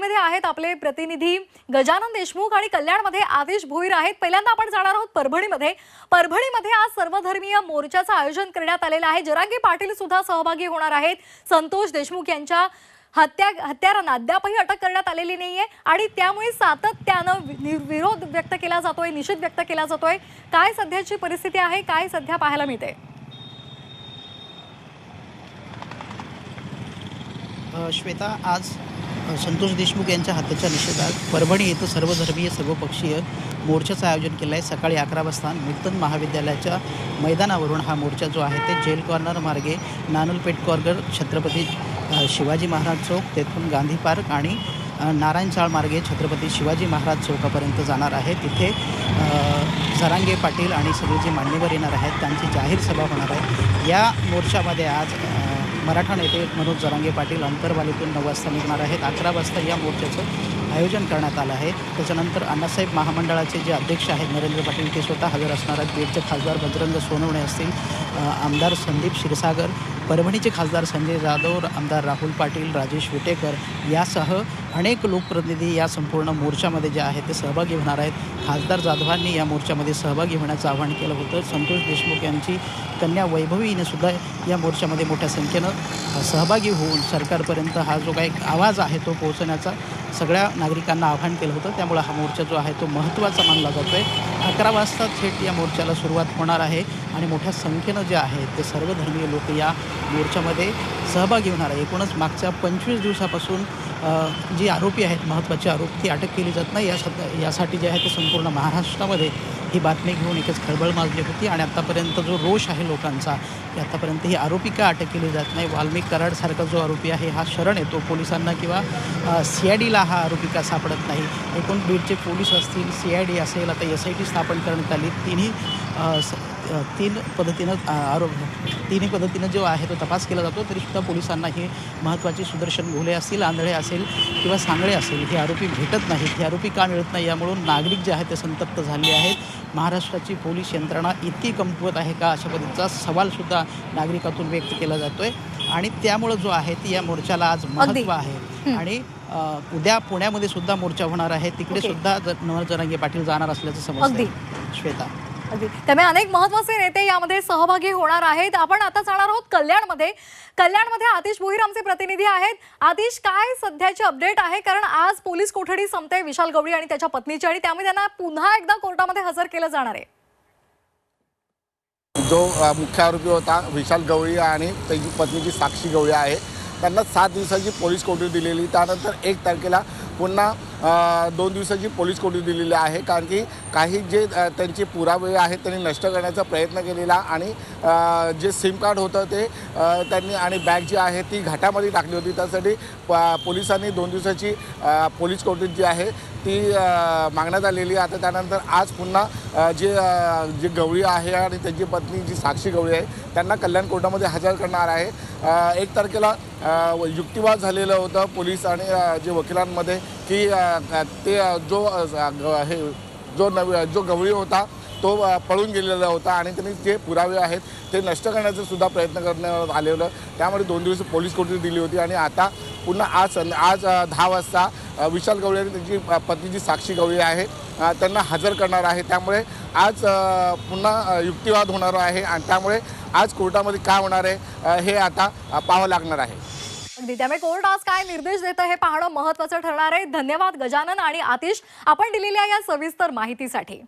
परभणीमध्ये आहेत आपले प्रतिनिधी गजानन देशमुख आणि कल्याणमध्ये आदेश भोईर आहेत. पहिल्यांदा आपण जाणार आहोत परभणीमध्ये. परभणीमध्ये आज सर्वधर्मीय मोर्चाचं आयोजन करण्यात आलेलं आहे. जरांगे पाटील सुद्धा सहभागी होणार आहेत. संतोष देशमुख यांच्या हत्या हत्यारांना अद्यापही अटक करण्यात आलेली नाहीये आणि त्यामुळे सातत्यानं वि- विरोध व्यक्त केला जातोय निषेध व्यक्त केला जातोय. काय सध्याची परिस्थिती आहे? काय सध्या पाहायला मिळते श्वेता आज संतोष देशमुख यांच्या हत्येच्या निषेधात परभणी येथे सर्वधर्मीय सर्वपक्षीय मोर्चाचं आयोजन केलं आहे. सकाळी अकरा वाजता नूतन महाविद्यालयाच्या मैदानावरून हा मोर्चा जो आहे ते जेल कॉर्नर मार्गे नानलपेठ कॉर्नर छत्रपती शिवाजी महाराज चौक तेथून गांधी पार्क आणि नारायण चाळ मार्गे छत्रपती शिवाजी महाराज चौकापर्यंत जाणार आहे. तिथे सरांगे झरांगे पाटील आणि सगळे जे मान्यवर येणार आहेत त्यांची जाहीर सभा होणार आहे. या मोर्चामध्ये आज मराठा नेते मनोज जरांगे पाटील अंतरवालीतून नऊ वाजता निघणार आहेत. अकरा वाजता या मोर्चाचं आयोजन करण्यात आलं आहे. त्याच्यानंतर अण्णासाहेब महामंडळाचे जे अध्यक्ष आहेत नरेंद्र पाटील ते स्वतः हजर असणार आहेत. बीडचे खासदार बजरंग सोनवणे असतील आमदार संदीप क्षीरसागर परभणीचे खासदार संजय जाधव आमदार राहुल पाटील राजेश विटेकर यासह अनेक लोकप्रतिनिधी या संपूर्ण मोर्चामध्ये जे आहेत ते सहभागी होणार आहेत. खासदार जाधवांनी या मोर्चामध्ये सहभागी होण्याचं आवाहन केलं होतं. संतोष देशमुख यांची कन्या वैभवीने सुद्धा या मोर्चामध्ये मोठ्या संख्येनं सहभागी होऊन सरकारपर्यंत हा जो काही आवाज आहे तो पोहोचण्याचा सगळ्या नागरिकांना आवाहन केलं होतं. त्यामुळे हा मोर्चा जो आहे तो महत्त्वाचा मानला जातो आहे अकरा वाजता थेट या मोर्चाला सुरुवात होणार आहे आणि मोठ्या संख्येनं जे आहे ते सर्वधर्मीय लोक या मोर्चामध्ये सहभागी होणार आहे. एकूणच मागच्या पंचवीस दिवसापासून जी आरोपी आहेत महत्त्वाचे आरोपी ती अटक केली जात नाही. यासाठी यासाठी जे आहे ते संपूर्ण महाराष्ट्रामध्ये ही बातमी घेऊन एकच खळबळ माजली होती आणि आत्तापर्यंत जो रोष आहे लोकांचा की आत्तापर्यंत ही आरोपी का अटक केली जात नाही? वाल्मिक कराडसारखा जो आरोपी आहे हा शरण येतो पोलिसांना किंवा सी आय डीला हा आरोपी का सापडत नाही? एकूण बीडचे पोलीस असतील सी आय डी असेल आता एस आय टी स्थापन करण्यात आली तिन्ही स- तीन पद्धतीनं आरोप तिन्ही पद्धतीनं जो आहे तो तपास केला जातो तरीसुद्धा पोलिसांना ही महत्त्वाची सुदर्शन घोले असतील आंधळे असेल किंवा सांगळे असेल हे आरोपी भेटत नाहीत. हे आरोपी का मिळत नाही यामुळं नागरिक जे आहेत ते संतप्त झाले आहेत. महाराष्ट्राची पोलीस यंत्रणा इतकी कमकुवत आहे का अशा पद्धतीचा सवालसुद्धा नागरिकातून व्यक्त केला जातो आहे आणि त्यामुळं जो आहे ती या मोर्चाला आज महत्त्व आहे. आणि उद्या पुण्यामध्ये सुद्धा मोर्चा होणार आहे. तिकडे. सुद्धा ज- नवल जरांगे पाटील जाणार असल्याचं समजतं. श्वेता. त्यामुळे अनेक महत्त्वाचे नेते यामध्ये सहभागी होणार आहेत. आपण आता जाणार आहोत कल्याणमध्ये. कल्याणमध्ये आतिश भोईर आमचे प्रतिनिधी आहेत. आतिश काय सध्याची अपडेट आहे? कारण आज पोलीस कोठडी संपते विशाल गवळी आणि त्याच्या पत्नीची आणि त्यामुळे त्यांना पुन्हा एकदा कोर्टामध्ये हजर केलं जाणार आहे. जो मुख्य आरोपी होता विशाल गवळी आणि त्याची पत्नीची साक्षी गवळी आहे. त्यांना सात दिवसाची पोलीस कोठडी दिलेली. त्यानंतर एक तारखेला पुन्हा दोन दिवसाची पोलीस कोठडी दिलेली आहे कारण की काही जे त्यांचे पुरावे आहेत त्यांनी नष्ट करण्याचा प्रयत्न केलेला आणि जे सिम कार्ड होतं ते त्यांनी आणि बॅग जी आहे ती घाटामध्ये टाकली होती. त्यासाठी प- पोलिसांनी दोन दिवसाची पोलीस कोठडी जी आहे ती मागण्यात आलेली आहे. आता त्यानंतर आज पुन्हा जे जे गवळी आहे आणि त्यांची पत्नी जी साक्षी गवळी आहे त्यांना कल्याण कोर्टामध्ये हजर करणार आहे. एक तारखेला युक्तिवाद झालेलं होतं पोलीस आणि जे वकिलांमध्ये की ते जो ग- हे जो नव जो गवळी होता तो पळून गेलेला होता आणि त्यांनी जे पुरावे आहेत ते नष्ट करण्याचा सुद्धा प्रयत्न करण्यात आलेलं. त्यामुळे दोन दिवस पोलीस कोठडी दिली होती आणि आता पुन्हा आज आज दहा वाजता विशाल गवळी आणि त्यांची पत्नीची पत्नी जी साक्षी गवळी आहे. त्यांना हजर करणार आहे. त्यामुळे आज पुन्हा युक्तिवाद होणार आहे आणि त्यामुळे आज कोर्टामध्ये काय होणार आहे? हे आता पाहावं लागणार आहे. अगदी. त्यामुळे कोर्ट आज काय निर्देश देतं हे पाहणं महत्वाचं ठरणार आहे. धन्यवाद गजानन आणि आतिश. आपण दिलेल्या या सविस्तर माहितीसाठी.